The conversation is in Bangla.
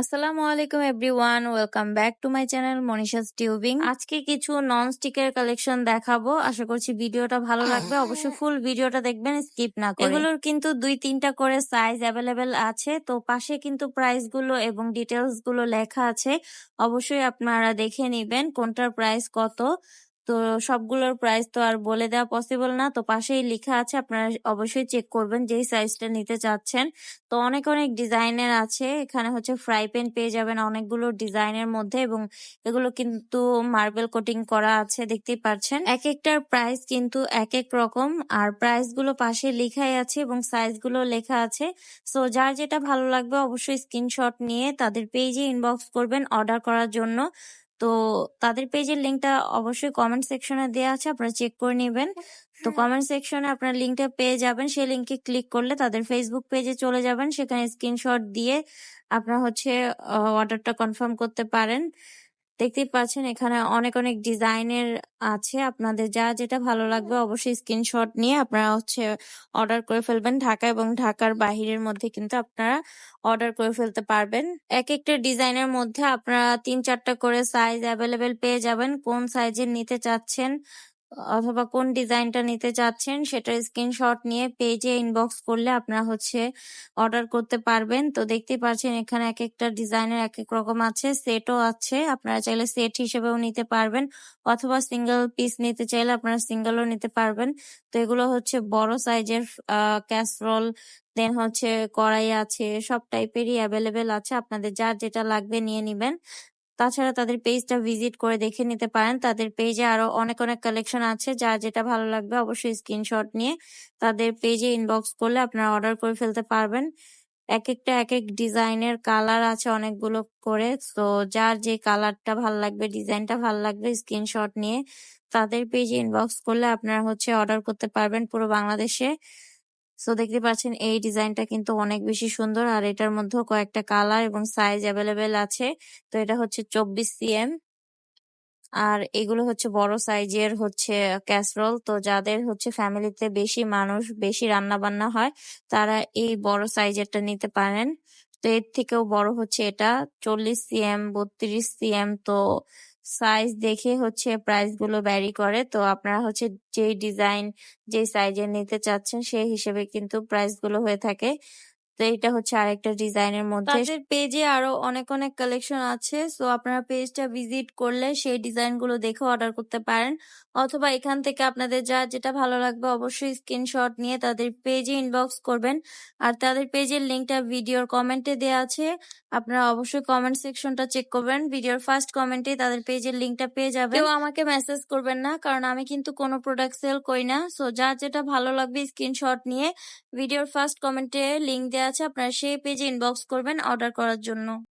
আসসালামু আলাইকুম everyone, welcome back to my channel Manisha's tubing. আজকে কিছু নন স্টিকের কালেকশন দেখাবো। আশা করছি ভিডিওটা ভালো লাগবে। অবশ্যই ফুল ভিডিওটা দেখবেন স্কিপ না করে। এগুলোর কিন্তু দুই, তিনটা করে সাইজ অ্যাভেলেবেল আছে। তো পাশে কিন্তু প্রাইসগুলো এবং ডিটেলসগুলো লেখা আছে। অবশ্যই আপনারা দেখে নিবেন কোনটার প্রাইস কত। তো সবগুলোর প্রাইস তো আর বলে দেওয়া পসিবল না। তো পাশেই লেখা আছে, আপনারা অবশ্যই চেক করবেন যেই সাইজটা নিতে চাচ্ছেন। তো অনেক অনেক ডিজাইনের আছে। এখানে হচ্ছে ফ্রাই প্যান পেয়ে যাবেন অনেকগুলো ডিজাইনের মধ্যে এবং এগুলো কিন্তু মার্বেল কোটিং করা আছে, দেখতেই পাচ্ছেন। এক একটার প্রাইস কিন্তু এক এক রকম। আর প্রাইসগুলো পাশে লেখাই আছে এবং সাইজগুলো লেখা আছে। সো যার যেটা ভালো লাগবে অবশ্যই স্ক্রিনশট নিয়ে তাদের পেজে ইনবক্স করবেন অর্ডার করার জন্য। তো তাদের পেজের লিঙ্কটা অবশ্যই কমেন্ট সেকশনে দেওয়া আছে আপনারা চেক করে নেবেন। তো কমেন্ট সেকশনে আপনার লিঙ্কটা পেয়ে যাবেন সেই লিঙ্কে ক্লিক করলে তাদের ফেসবুক পেজে চলে যাবেন সেখানে স্ক্রিনশট দিয়ে আপনারা হচ্ছে অর্ডারটা কনফার্ম করতে পারেন। দেখতেই পাচ্ছেন এখানে অনেক অনেক ডিজাইনের আছে আপনাদের। যা যেটা ভালো লাগবে অবশ্যই স্ক্রিনশট নিয়ে আপনারা হচ্ছে অর্ডার করে ফেলবেন ঢাকা এবং ঢাকার বাহিরের মধ্যে কিন্তু আপনারা অর্ডার করে ফেলতে পারবেন। এক একটা ডিজাইনের মধ্যে আপনারা তিন চারটা করে সাইজ অ্যাভেলেবেল পেয়ে যাবেন। কোন সাইজের নিতে চাচ্ছেন অথবা কোন ডিজাইনটা নিতে চাচ্ছেন সেটার স্ক্রিনশট নিয়ে পেজে ইনবক্স করলে আপনারা হচ্ছে অর্ডার করতে পারবেন। তো দেখতেই পাচ্ছেন এখানে এক একটা ডিজাইনের এক এক রকম আছে সেটও আছে। আপনারা চাইলে সেট হিসেবেও নিতে পারবেন অথবা সিঙ্গেল পিস নিতে চাইলে আপনারা সিঙ্গেলও নিতে পারবেন। তো এগুলো হচ্ছে বড় সাইজের ক্যাসরোল দেন হচ্ছে কড়াই আছে, সব টাইপেরই অ্যাভেলেবেল আছে। আপনাদের যার যেটা লাগবে নিয়ে নিবেন। তাছাড়া তাদের পেজটা ভিজিট করে দেখে নিতে পারেন। তাদের পেজে আরও অনেক অনেক কালেকশন আছে। যা যেটা ভালো লাগবে অবশ্যই স্ক্রিনশট নিয়ে তাদের পেজে ইনবক্স করলে আপনারা অর্ডার করে ফেলতে পারবেন। এক একটা, এক এক ডিজাইনের কালার আছে অনেকগুলো করে। তো যার যে কালারটা ভালো লাগবে ডিজাইনটা ভালো লাগবে স্ক্রিনশট নিয়ে তাদের পেজে ইনবক্স করলে আপনারা হচ্ছে অর্ডার করতে পারবেন পুরো বাংলাদেশে। সো দেখতে পাচ্ছেন, এই ডিজাইনটা কিন্তু অনেক বেশি সুন্দর। আর এটার মধ্যেও কয়েকটা কালার এবং সাইজ অ্যাভেলেবেল আছে। তো, এটা হচ্ছে চব্বিশ সিএম আর এগুলো হচ্ছে বড় সাইজের হচ্ছে ক্যাসরোল তো, যাদের হচ্ছে ফ্যামিলিতে বেশি মানুষ, বেশি রান্না বান্না হয়, তারা এই বড় সাইজেরটা নিতে পারেন। তো এর থেকেও বড় হচ্ছে এটা, চল্লিশ সিএম, বত্রিশ সিএম, তো সাইজ দেখে হচ্ছে প্রাইসগুলো ব্যারি করে। তো আপনারা হচ্ছে যেই ডিজাইন যেই সাইজের নিতে চাচ্ছেন সেই হিসেবে কিন্তু প্রাইসগুলো হয়ে থাকে। তো এটা হচ্ছে আরেকটা ডিজাইনের মধ্যে। তাদের পেজে আরও অনেক অনেক কালেকশন আছে সো আপনারা পেজটা ভিজিট করলে সেই ডিজাইনগুলো দেখে অর্ডার করতে পারেন। অথবা এখান থেকে আপনাদের যা যেটা ভালো লাগবে অবশ্যই স্ক্রিনশট নিয়ে তাদের পেজে ইনবক্স করবেন। আর তাদের পেজের লিঙ্কটা ভিডিওর কমেন্টে দেওয়া আছে। আপনারা অবশ্যই কমেন্ট সেকশনটা চেক করবেন। ভিডিওর ফার্স্ট কমেন্টে তাদের পেজের লিঙ্কটা পেয়ে যাবেন। কেউ আমাকে মেসেজ করবেন না কারণ আমি কিন্তু কোনো প্রোডাক্ট সেল করি না। সো যা যেটা ভালো লাগবে স্ক্রিনশট নিয়ে ভিডিওর ফার্স্ট কমেন্টে লিঙ্ক দেওয়া আছে আপনারা সেই পেজে ইনবক্স করবেন অর্ডার করার জন্য।